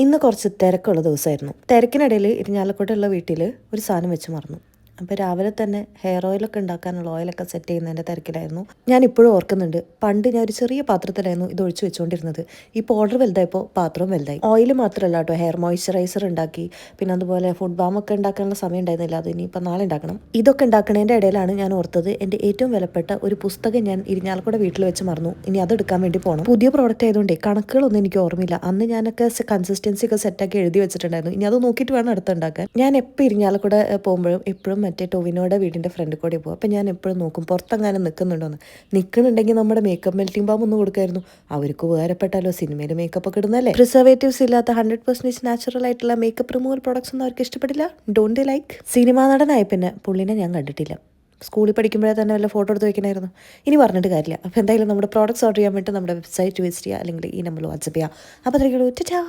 ഇന്ന് കുറച്ച് തിരക്കുള്ള ദിവസമായിരുന്നു. തിരക്കിനിടയിൽ ഇരിഞ്ഞാലക്കോട്ടുള്ള വീട്ടിൽ ഒരു സാധനം വെച്ച് മറന്നു. അപ്പോൾ രാവിലെ തന്നെ ഹെയർ ഓയിലൊക്കെ ഉണ്ടാക്കാനുള്ള ഓയിലൊക്കെ സെറ്റ് ചെയ്യുന്നതിന്റെ തിരക്കിലായിരുന്നു. ഞാൻ ഇപ്പോഴും ഓർക്കുന്നുണ്ട്. പണ്ട് ഞാൻ ഒരു ചെറിയ പാത്രത്തിലായിരുന്നു ഇത് ഒഴിച്ചു വെച്ചുകൊണ്ടിരുന്നത് ഈ പൗഡർ വലുതായപ്പോൾ പാത്രവും വലുതായി. ഓയിൽ മാത്രമല്ല കേട്ടോ ഹെയർ മോയ്സ്ചറൈസർ ഉണ്ടാക്കി. പിന്നെ അതുപോലെ ഫുഡ് ബാം ഒക്കെ ഉണ്ടാക്കാനുള്ള സമയം ഉണ്ടായിരുന്നില്ല. അത് ഇനിയിപ്പോൾ നാളെ ഉണ്ടാക്കണം. ഇതൊക്കെ ഉണ്ടാക്കുന്നതിന്റെ ഇടയിലാണ് ഞാൻ ഓർത്തത് എന്റെ ഏറ്റവും വിലപ്പെട്ട ഒരു പുസ്തകം ഞാൻ ഇരിഞ്ഞാലക്കുട വീട്ടിൽ വെച്ച് മറന്നു. ഇനി അതെടുക്കാൻ വേണ്ടി പോകണം പുതിയ പ്രോഡക്റ്റ് ആയതുകൊണ്ട് കണക്കുകളൊന്നും എനിക്ക് ഓർമ്മയില്ല. അന്ന് ഞാനൊക്കെ കൺസിസ്റ്റൻസി ഒക്കെ സെറ്റാക്കി എഴുതി വെച്ചിട്ടുണ്ടായിരുന്നു. ഇനി അത് നോക്കിയിട്ട് വേണം അടുത്തുണ്ടാക്കാൻ ഞാൻ എപ്പോൾ ഇരിഞ്ഞാലക്കുട ഏഹ്, പോകുമ്പോഴും എപ്പോഴും മറ്റേ ടോവിനോടെ വീടിന്റെ ഫ്രണ്ട് കൂടെ പോകും അപ്പം ഞാൻ എപ്പോഴും നോക്കും പുറത്തെങ്ങാനും നിൽക്കുന്നുണ്ടോന്ന് നിൽക്കുന്നുണ്ടെങ്കിൽ നമ്മുടെ മേക്കപ്പ് മെൽറ്റിംഗ് ബാം ഒന്ന് കൊടുക്കായിരുന്നു. അവർക്ക് ഉപകാരപ്പെട്ടാലോ സിനിമയിൽ മേക്കപ്പ് ഒക്കെ ഇടുന്നല്ലേ പ്രിസർവേറ്റീവ്സ് ഇല്ലാത്ത ഹൺഡ്രഡ് പെർസെന്റേജ് നാച്ചുറൽ ആയിട്ടുള്ള മേക്കപ്പ് റിമൂവൽ പ്രോഡക്ട്സ് ഒന്നും അവർക്ക് ഇഷ്ടപ്പെടില്ല. ഡോണ്ട് ലൈക്ക് സിനിമാ നടനായി പിന്നെ പുള്ളിനെ ഞാൻ കണ്ടിട്ടില്ല. സ്കൂളിൽ പഠിക്കുമ്പോഴേ തന്നെ വല്ല ഫോട്ടോ എടുത്ത് വെക്കണമായിരുന്നു ഇനി പറഞ്ഞിട്ട് കാര്യമില്ല. അപ്പോൾ എന്തായാലും നമ്മുടെ പ്രോഡക്റ്റ്സ് ഓർഡർ ചെയ്യാൻ വേണ്ടി നമ്മുടെ വെബ്സൈറ്റ് വിസിറ്റ് ചെയ്യുക അല്ലെങ്കിൽ ഈ നമ്പർ വാട്സപ്പ് ചെയ്യുക. അപ്പോൾ അത്രയ്ക്കുള്ളൂ ടാ